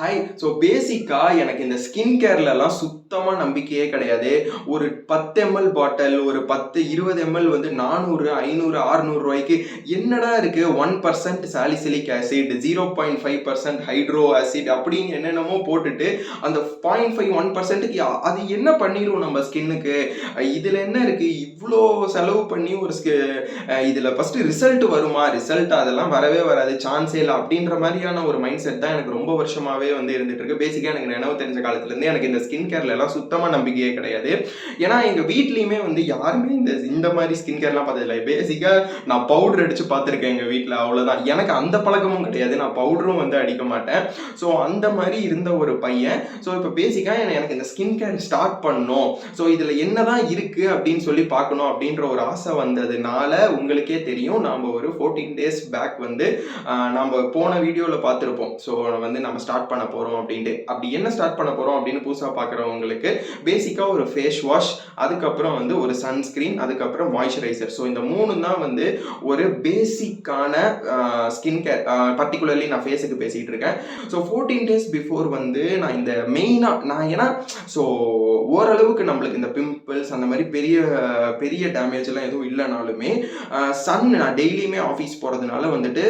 Hi so பேசிக்காக எனக்கு இந்த ஸ்கின் கேர்லலாம் சுத்தமாக நம்பிக்கையே கிடையாது. ஒரு பத்து எம்எல் பாட்டில் ஒரு பத்து இருபது எம்எல் வந்து நானூறு ஐநூறு அறுநூறு ரூபாய்க்கு என்னடா இருக்குது one percent salicylic acid zero point five percent hydro acid அப்படின்னு என்னென்னமோ போட்டுட்டு அந்த பாயிண்ட் ஃபைவ் ஒன் பர்சன்ட்டுக்கு அது என்ன பண்ணிடுவோம் நம்ம ஸ்கின்னுக்கு இதில் என்ன இருக்குது இவ்வளோ செலவு பண்ணி ஒரு இதில் ஃபஸ்ட்டு ரிசல்ட் வருமா? ரிசல்ட் அதெல்லாம் வரவே வராது. சான்ஸே இல்லை. அப்படின்ற மாதிரியான ஒரு மைண்ட் செட் தான் எனக்கு ரொம்ப வருஷமாகவே வருஷமாவே வந்து இருந்துட்டு இருக்கு. பேசிக்காக எனக்கு நினைவு தெரிஞ்ச காலத்துலேருந்து எனக்கு இந்த ஸ்கின் கேர்ல எல்லாம் சுத்தமாக நம்பிக்கையே கிடையாது. ஏன்னா எங்கள் வீட்லயுமே வந்து யாருமே இந்த இந்த மாதிரி ஸ்கின் கேர்லாம் பார்த்ததில்ல. பேசிக்காக நான் பவுடர் அடிச்சு பார்த்துருக்கேன் எங்கள் வீட்டில் அவ்வளோதான் எனக்கு அந்த பழக்கமும் கிடையாது. நான் பவுடரும் வந்து அடிக்க மாட்டேன். ஸோ அந்த மாதிரி இருந்த ஒரு பையன். ஸோ இப்போ பேசிக்காக எனக்கு இந்த ஸ்கின் கேர் ஸ்டார்ட் பண்ணும் ஸோ இதில் என்னதான் இருக்குது அப்படின்னு சொல்லி பார்க்கணும் அப்படின்ற ஒரு ஆசை வந்ததுனால உங்களுக்கே தெரியும். நாம் ஒரு ஃபோர்டீன் டேஸ் பேக் வந்து நாம் நம்ம போன வீடியோவில் பார்த்துருப்போம். ஸோ வந்து நம்ம ஸ்டார்ட் பண்ண போகிறோம் அப்படின்ட்டு. அப்படி என்ன ஸ்டார்ட் பண்ண போகிறோம் அப்படின்னு புதுசாக பார்க்குறவங்களுக்கு பேசிக்காக ஒரு ஃபேஸ் வாஷ் அதுக்கப்புறம் வந்து ஒரு சன்ஸ்க்ரீன் அதுக்கப்புறம் மாய்ஸ்சரைசர் ஸோ இந்த மூணு தான் வந்து ஒரு பேசிக்கான ஸ்கின் கேர் பர்டிகுலர்லி நான் ஃபேஸுக்கு பேசிகிட்டு இருக்கேன். ஸோ ஃபோர்டீன் டேஸ் பிஃபோர் வந்து நான் இந்த மெயினாக நான் ஏன்னா ஸோ ஓரளவுக்கு நம்மளுக்கு இந்த பிம்பிள்ஸ் அந்த மாதிரி பெரிய பெரிய டேமேஜ் எல்லாம் எதுவும் இல்லைனாலுமே சன் நான் டெய்லியுமே ஆஃபீஸ் போகிறதுனால வந்துட்டு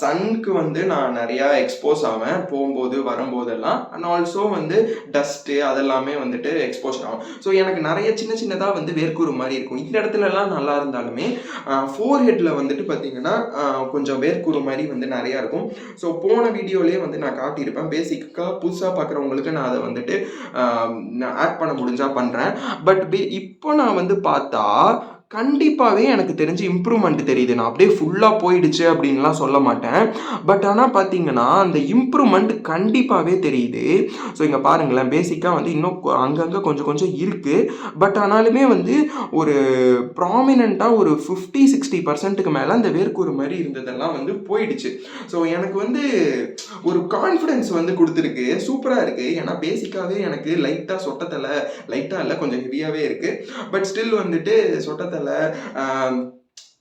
சன்க்கு வந்து நான் நிறையா எக்ஸ்போஸ் ஆவேன். போகும்போது வரும்போதெல்லாம் அண்ட் ஆல்சோ வந்து டஸ்ட்டு அதெல்லாமே வந்துட்டு எக்ஸ்போஸ் ஆகும். ஸோ எனக்கு நிறைய சின்ன சின்னதாக வந்து வேர்க்கூறு மாதிரி இருக்கும். இந்த இடத்துலலாம் நல்லா இருந்தாலுமே ஃபோர் ஹெட்டில் வந்துட்டு பார்த்தீங்கன்னா கொஞ்சம் வேர்க்கூறு மாதிரி வந்து நிறையா இருக்கும். ஸோ போன வீடியோலேயே வந்து நான் காட்டியிருப்பேன். பேசிக்காக புதுசாக பார்க்குறவங்களுக்கு நான் அதை வந்துட்டு நான் ஆட் பண்ண முடிஞ்சா பண்ணுறேன் பட் இப்போ நான் வந்து பார்த்தா கண்டிப்பாகவே எனக்கு தெரிஞ்சு இம்ப்ரூவ்மெண்ட் தெரியுது. நான் அப்படியே ஃபுல்லாக போயிடுச்சு அப்படின்லாம் சொல்ல மாட்டேன். பட் ஆனால் பார்த்தீங்கன்னா அந்த இம்ப்ரூவ்மெண்ட் கண்டிப்பாகவே தெரியுது. ஸோ இங்கே பாருங்களேன் பேசிக்காக வந்து இன்னும் கொ- அங்கங்கே கொஞ்சம் கொஞ்சம் இருக்குது பட் ஆனாலுமே வந்து ஒரு ப்ராமினெண்ட்டாக ஒரு ஃபிஃப்டி சிக்ஸ்டி பர்சன்ட்டுக்கு மேலே அந்த வேர்க்கூறு மாதிரி இருந்ததெல்லாம் வந்து போயிடுச்சு. ஸோ எனக்கு வந்து ஒரு கான்ஃபிடென்ஸ் வந்து கொடுத்துருக்கு. சூப்பராக இருக்குது ஏன்னா பேசிக்காகவே எனக்கு லைட்டாக சொட்டத்தலை லைட்டாக இல்லை கொஞ்சம் ஹெவியாகவே இருக்குது பட் ஸ்டில் வந்துட்டு சொட்டத்தலை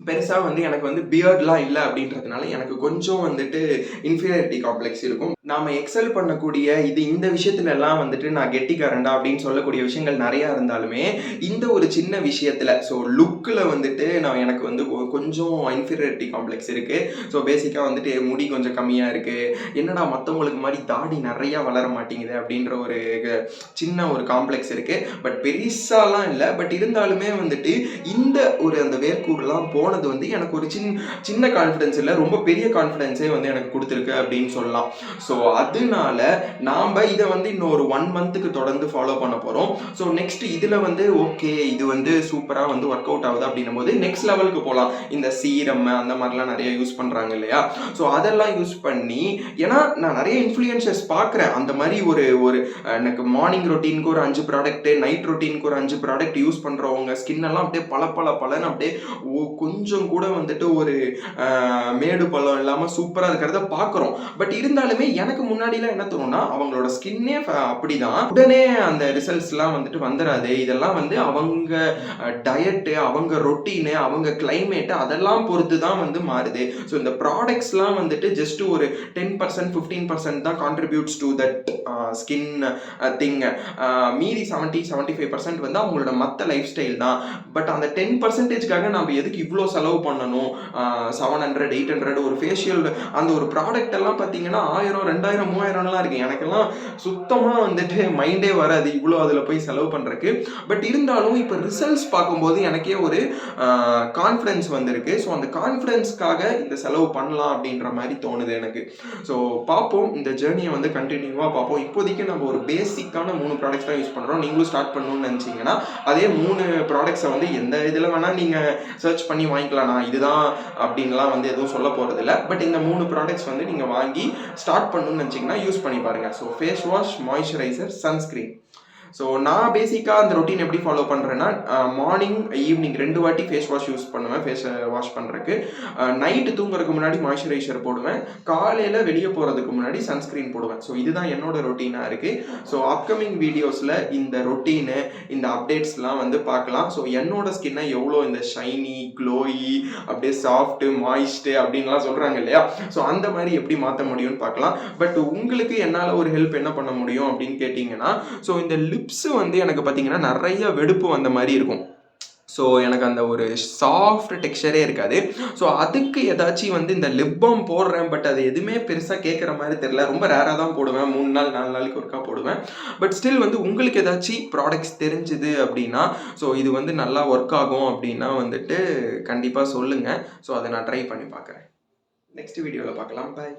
பெருசாக வந்து எனக்கு வந்து பியர்ட்லாம் இல்லை அப்படின்றதுனால எனக்கு கொஞ்சம் வந்துட்டு இன்ஃபீரியாரிட்டி காம்ப்ளெக்ஸ் இருக்கும். நாம எக்ஸல் பண்ணக்கூடிய இது இந்த விஷயத்துல எல்லாம் வந்துட்டு நான் கெட்டிக்காரண்டா அப்படின்னு சொல்லக்கூடிய விஷயங்கள் நிறையா இருந்தாலுமே இந்த ஒரு சின்ன விஷயத்துல ஸோ லுக்கில் வந்துட்டு நான் எனக்கு வந்து கொஞ்சம் இன்ஃபீரியாரிட்டி காம்ப்ளெக்ஸ் இருக்கு. ஸோ பேசிக்காக வந்துட்டு முடி கொஞ்சம் கம்மியாக இருக்கு. என்னடா மற்றவங்களுக்கு மாதிரி தாடி நிறையா வளர மாட்டேங்குது அப்படின்ற ஒரு சின்ன ஒரு காம்ப்ளெக்ஸ் இருக்கு. பட் பெருசாலாம் இல்லை. பட் இருந்தாலுமே வந்துட்டு இந்த ஒரு அந்த வேர்க்கூர்லாம் போனது வந்து எனக்கு ஒரு சின்ன சின்ன கான்ஃபிடென்ஸ் இல்லை. ரொம்ப பெரிய கான்ஃபிடென்ஸே வந்து எனக்கு கொடுத்துருக்கு அப்படின்னு சொல்லலாம். ஸோ ஸோ அதனால நாம் இதை வந்து இன்னொரு ஒன் மந்த்துக்கு தொடர்ந்து ஃபாலோ பண்ண போகிறோம் ஸோ நெக்ஸ்ட் இதில் வந்து ஓகே இது வந்து சூப்பராக வந்து ஒர்க் அவுட் ஆகுது அப்படின்னும் போது நெக்ஸ்ட் லெவலுக்கு போகலாம் இந்த சீரம் அந்த மாதிரிலாம் நிறைய யூஸ் பண்ணுறாங்க இல்லையா? ஸோ அதெல்லாம் யூஸ் பண்ணி ஏன்னா நான் நிறைய இன்ஃப்ளூயன்சர்ஸ் பார்க்குறேன். அந்த மாதிரி ஒரு ஒரு எனக்கு மார்னிங் ரொட்டீனுக்கு ஒரு அஞ்சு ப்ராடக்ட் நைட் ரொட்டீனுக்கு ஒரு அஞ்சு ப்ராடக்ட் யூஸ் பண்ணுறவங்க ஸ்கின் எல்லாம் அப்படியே பல பல பலன்னு அப்படியே ஓ- கொஞ்சம் கூட வந்துட்டு ஒரு மேடு பள்ளம் இல்லாமல் சூப்பராக இருக்கிறத பார்க்குறோம். பட் இருந்தாலுமே எனக்கு முன்னாடிலாம் என்ன தோணும்னா அவங்களோட ஸ்கின்னே அப்படிதான். உடனே அந்த ரிசல்ட்ஸ்லாம் வந்துட்டு வந்துடாது இதெல்லாம் வந்து அவங்க டயட்டு அவங்க ரொட்டீனு அவங்க கிளைமேட்டு அதெல்லாம் பொறுத்து தான் வந்து மாறுது. ஸோ இந்த ப்ராடக்ட்ஸ்லாம் வந்துட்டு ஜஸ்ட் ஒரு டென் பர்சன்ட் ஃபிஃப்டீன் பர்சன்ட் தான் contributes to that skin thing மீதி செவன்ட்டி செவன்ட்டி ஃபைவ் பர்சன்ட் வந்து அவங்களோட மற்ற லைஃப் ஸ்டைல் தான். பட் அந்த டென் பர்சன்டேஜ்க்காக நம்ம எதுக்கு இவ்வளோ செலவு பண்ணணும்? செவன் ஹண்ட்ரட் எயிட் ஹண்ட்ரட் ஒரு ஃபேஷியல் அந்த ஒரு ப்ராடக்ட் எல்லாம் பார்த்தீங்கன்னா ஆயிரம் ரெண்டாயிரம் மூவாயிரம்லாம் இருக்கு. எனக்கெல்லாம் சுத்தமாக வந்துட்டு மைண்டே வராது இவ்வளோ அதில் போய் செலவு பண்ணுறக்கு பட் இருந்தாலும் இப்போ ரிசல்ட்ஸ் பார்க்கும்போது எனக்கே ஒரு கான்ஃபிடன்ஸ் வந்திருக்கு. ஸோ அந்த கான்ஃபிடன்ஸ்க்காக இந்த செலவு பண்ணலாம் அப்படின்ற மாதிரி தோணுது எனக்கு. ஸோ பார்ப்போம். இந்த ஜேர்னியை வந்து கண்டினியூவாக பார்ப்போம். இப்போதைக்கு நம்ம ஒரு பேசிக்கான மூணு ப்ராடக்ட்ஸ் தான் யூஸ் பண்ணுறோம் நீங்களும் ஸ்டார்ட் பண்ணணும்னு நினச்சிங்கன்னா அதே மூணு ப்ராடக்ட்ஸை வந்து எந்த இதில் வேணால் நீங்கள் சர்ச் பண்ணி வாங்கிக்கலாம். நான் இதுதான் அப்படின்லாம் வந்து எதுவும் சொல்ல போகிறதில்ல பட் இந்த மூணு ப்ராடக்ட்ஸ் வந்து நீங்கள் வாங்கி ஸ்டார்ட் பண்ணணும்னு நினச்சிங்கன்னா யூஸ் பண்ணி பாருங்கள் so face wash moisturiser sunscreen so நான் பேசிக்காக அந்த ரொட்டீன் எப்படி ஃபாலோ பண்ணுறேன்னா மார்னிங் ஈவினிங் ரெண்டு வாட்டி ஃபேஸ் வாஷ் யூஸ் பண்ணுவேன் ஃபேஸ் வாஷ் பண்ணுறதுக்கு நைட்டு தூங்குறதுக்கு முன்னாடி மாய்ஸ்சரைசர் போடுவேன். காலையில் வெளியே போகிறதுக்கு முன்னாடி சன்ஸ்க்ரீன் போடுவேன். ஸோ இதுதான் என்னோட ரொட்டீனாக இருக்குது ஸோ அப்கமிங் வீடியோஸில் இந்த ரொட்டீனு இந்த அப்டேட்ஸ்லாம் வந்து பார்க்கலாம். ஸோ என்னோட ஸ்கின்னை எவ்வளோ இந்த ஷைனி க்ளோயி அப்படியே சாஃப்ட்டு மாய்ஸ்ட்டு அப்படின்லாம் சொல்கிறாங்க இல்லையா? ஸோ அந்த மாதிரி எப்படி மாற்ற முடியும்னு பார்க்கலாம். பட் உங்களுக்கு என்னால் ஒரு ஹெல்ப் என்ன பண்ண முடியும் அப்படின்னு கேட்டிங்கன்னா ஸோ இந்த லிப்ஸு வந்து எனக்கு பார்த்தீங்கன்னா நிறைய வெடுப்பு வந்த மாதிரி இருக்கும். ஸோ எனக்கு அந்த ஒரு சாஃப்ட் டெக்ஸ்டரே இருக்காது. ஸோ அதுக்கு ஏதாச்சும் வந்து இந்த லிப் பாம் போடுறேன் பட் அது எதுவுமே பெருசாக கேட்குற மாதிரி தெரில ரொம்ப ரேராக தான் போடுவேன். மூணு நாள் நாலு நாளைக்கு ஒருக்கா போடுவேன். பட் ஸ்டில் வந்து உங்களுக்கு ஏதாச்சும் ப்ராடக்ட்ஸ் தெரிஞ்சுது அப்படின்னா ஸோ இது வந்து நல்லா ஒர்க் ஆகும் அப்படின்னா வந்துட்டு கண்டிப்பாக சொல்லுங்கள் ஸோ அதை நான் ட்ரை பண்ணி பார்க்குறேன் நெக்ஸ்ட் வீடியோவில் பார்க்கலாம் பாய்